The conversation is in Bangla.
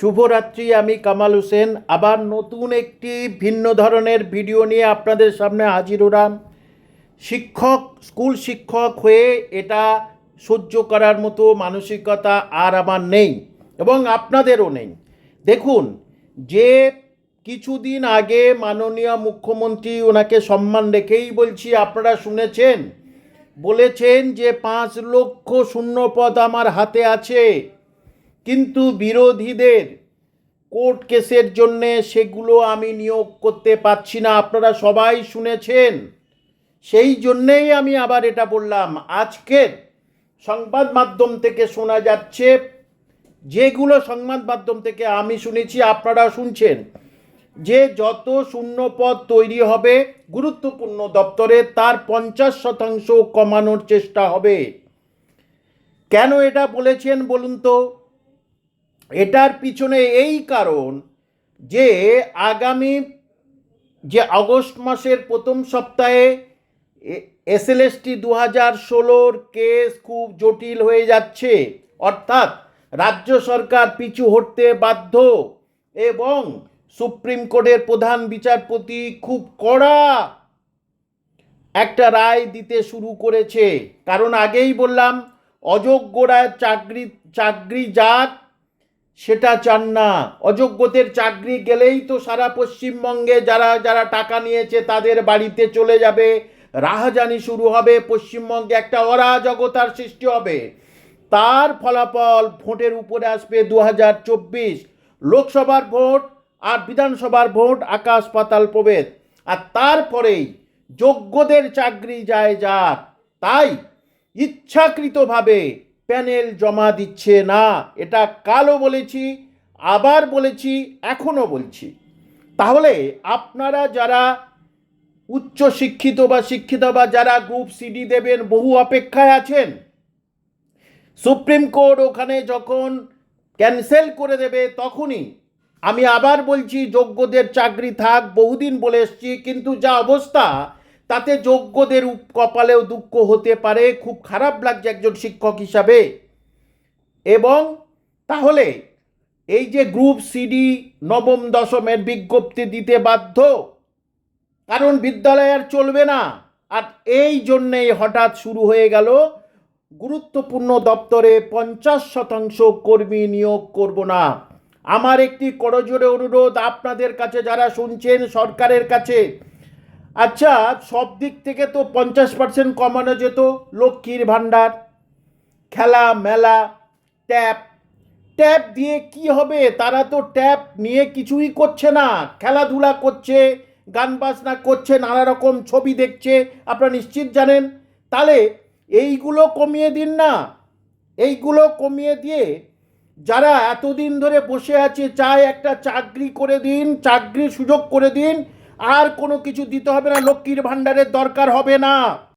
শুভরাত্রি, আমি কামাল হোসেন। আবার নতুন একটি ভিন্ন ধরনের ভিডিও নিয়ে আপনাদের সামনে হাজির হলাম। শিক্ষক, স্কুল শিক্ষক হয়ে এটা সহ্য করার মতো মানসিকতা আর আমার নেই এবং আপনাদেরও নেই। দেখুন, যে কিছুদিন আগে মাননীয় মুখ্যমন্ত্রী ওনাকে সম্মান রেখেই বলছি, আপনারা শুনেছেন? বলেছেন যে পাঁচ লক্ষ শূন্য পদ আমার হাতে আছে। কিন্তু বিরোধীদের কোর্ট কেসের জন্যে সেগুলো আমি নিয়োগ করতে পারছি না। আপনারা সবাই শুনেছেন। সেই জন্যেই আমি আবার এটা বললাম। আজকের সংবাদ মাধ্যম থেকে শোনা যাচ্ছে, যেগুলো সংবাদ মাধ্যম থেকে আমি শুনেছি, আপনারা শুনছেন, যে যত শূন্য পদ তৈরি হবে গুরুত্বপূর্ণ দপ্তরে, তার পঞ্চাশ শতাংশ কমানোর চেষ্টা হবে। কেন এটা বলেছেন বলুন তো? এটার পিছনে এই কারণ যে আগামী যে আগস্ট মাসের প্রথম সপ্তাহে এসএলএসটি দু হাজার ষোলোর কেস খুব জটিল হয়ে যাচ্ছে। অর্থাৎ রাজ্য সরকার পিছু হটতে বাধ্য এবং সুপ্রিম কোর্টের প্রধান বিচারপতি খুব কড়া একটা রায় দিতে শুরু করেছে। কারণ আগেই বললাম, অযোগ্যরা চাকরি চাকরি যাক সেটা চান না। অযোগ্যদের চাকরি গেলেই তো সারা পশ্চিমবঙ্গে যারা যারা টাকা নিয়েছে তাদের বাড়িতে চলে যাবে। রাহাজানি শুরু হবে, পশ্চিমবঙ্গে একটা অরাজকতার সৃষ্টি হবে। তার ফলাফল ভোটের উপরে আসবে দু হাজার চব্বিশ। লোকসভার ভোট আর বিধানসভার ভোট আকাশ পাতাল প্রভেদ। আর তারপরেই যোগ্যদের চাকরি যায় যাক তাই ইচ্ছাকৃতভাবে প্যানেল জমা দিচ্ছে না। এটা কালও বলেছি, আবার বলেছি, এখনও বলছি। তাহলে আপনারা যারা উচ্চ শিক্ষিত বা শিক্ষিত বা যারা গ্রুপ সিডি দেবেন, বহু অপেক্ষায় আছেন। সুপ্রিম কোর্ট ওখানে যখন ক্যান্সেল করে দেবে, তখনই আমি আবার বলছি, যোগ্যদের চাকরি থাক, বহুদিন বলে এসছি, কিন্তু যা অবস্থা তাতে যোগ্যদের কপালেও দুঃখ হতে পারে, খুব খারাপ লাগছে একজন শিক্ষক হিসাবে। এবং তাহলে এই যে গ্রুপ সিডি নবম, দশমের বিজ্ঞপ্তি দিতে বাধ্য, কারণ বিদ্যালয় আর চলবে না। আর এই জন্যেই হঠাৎ শুরু হয়ে গেল গুরুত্বপূর্ণ দপ্তরে পঞ্চাশ শতাংশ কর্মী নিয়োগ করব না। আমার একটি করজোরে অনুরোধ, আপনাদের কাছে যারা শুনছেন, সরকারের কাছে আচ্ছা সব দিক থেকে তো পঞ্চাশ পার্সেন্ট কমানো যেত, লক্ষ্মীর ভাণ্ডার, খেলা, মেলা, ট্যাপ। ট্যাপ দিয়ে কি হবে? তারা তো ট্যাপ নিয়ে কিছুই করছে না। খেলাধুলা করছে, গান বাজনা করছে, নানা রকম ছবি দেখছে, আপনারা নিশ্চিত জানেন? তাহলে এইগুলো কমিয়ে দিন না। এইগুলো কমিয়ে দিয়ে যারা এতদিন ধরে বসে আছে, চায় একটা চাকরি করে দিন, চাকরির সুযোগ করে দিন আর কোনো কিছু দিতে হবে না লক্ষ্মীর ভাণ্ডারের দরকার হবে না।